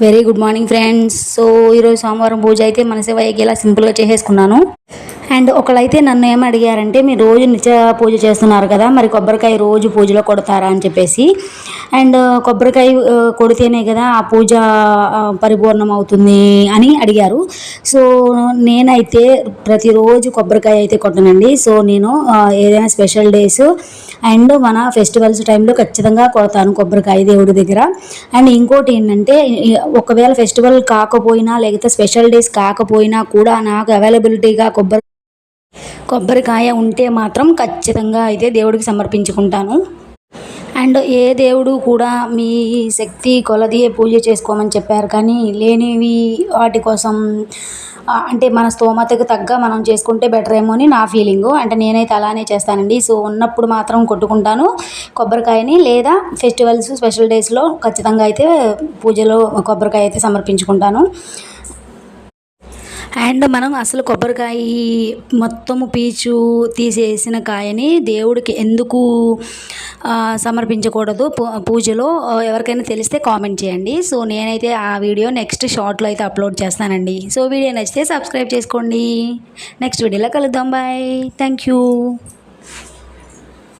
Very good morning friends so ఈరోజు సోమవారం పూజ అయితే మన శివయ్యకి ఇలా సింపుల్గా చేసేసుకున్నాను. అండ్ ఒకళ్ళైతే నన్ను ఏం అడిగారంటే మీరు రోజు నిత్య పూజ చేస్తున్నారు కదా మరి కొబ్బరికాయ రోజు పూజలో కొడతారా? అని చెప్పేసి. అండ్ కొబ్బరికాయ కొడితేనే కదా ఆ పూజ పరిపూర్ణం అవుతుంది అని అడిగారు. సో నేనైతే ప్రతిరోజు కొబ్బరికాయ అయితే కొట్టనండి. సో నేను ఏదైనా స్పెషల్ డేస్ అండ్ మన ఫెస్టివల్స్ టైంలో ఖచ్చితంగా కొడతాను కొబ్బరికాయ దేవుడి దగ్గర. అండ్ ఇంకోటి ఏంటంటే ఒకవేళ ఫెస్టివల్ కాకపోయినా లేకపోతే స్పెషల్ డేస్ కాకపోయినా కూడా నాకు అవైలబిలిటీగా కొబ్బరి కొబ్బరికాయ ఉంటే మాత్రం ఖచ్చితంగా అయితే దేవుడికి సమర్పించుకుంటాను. అండ్ ఏ దేవుడు కూడా మీ శక్తి కొలది పూజ చేసుకోమని చెప్పారు. కానీ లేనివి వాటి కోసం అంటే మన స్తోమతకు తగ్గ మనం చేసుకుంటే బెటర్ ఏమో అని నా ఫీలింగు. అంటే నేనైతే అలానే చేస్తానండి. సో ఉన్నప్పుడు మాత్రం కొట్టుకుంటాను కొబ్బరికాయని. లేదా ఫెస్టివల్స్ స్పెషల్ డేస్లో ఖచ్చితంగా అయితే పూజలో కొబ్బరికాయ అయితే సమర్పించుకుంటాను. అండ్ మనం అసలు కొబ్బరికాయ మొత్తము పీచు తీసేసిన కాయని దేవుడికి ఎందుకు సమర్పించకూడదు? పూ- పూజలో ఎవరికైనా తెలిస్తే కామెంట్ చేయండి. సో నేనైతే ఆ వీడియో నెక్స్ట్ షార్ట్లో అయితే అప్లోడ్ చేస్తానండి. సో వీడియో నచ్చితే సబ్స్క్రైబ్ చేసుకోండి. నెక్స్ట్ వీడియోలో కలుద్దాం. బాయ్. Thank you.